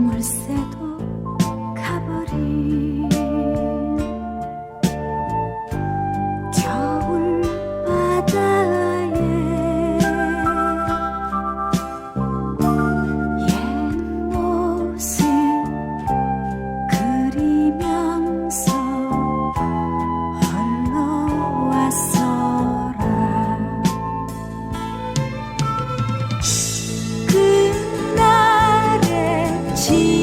Морсе 情。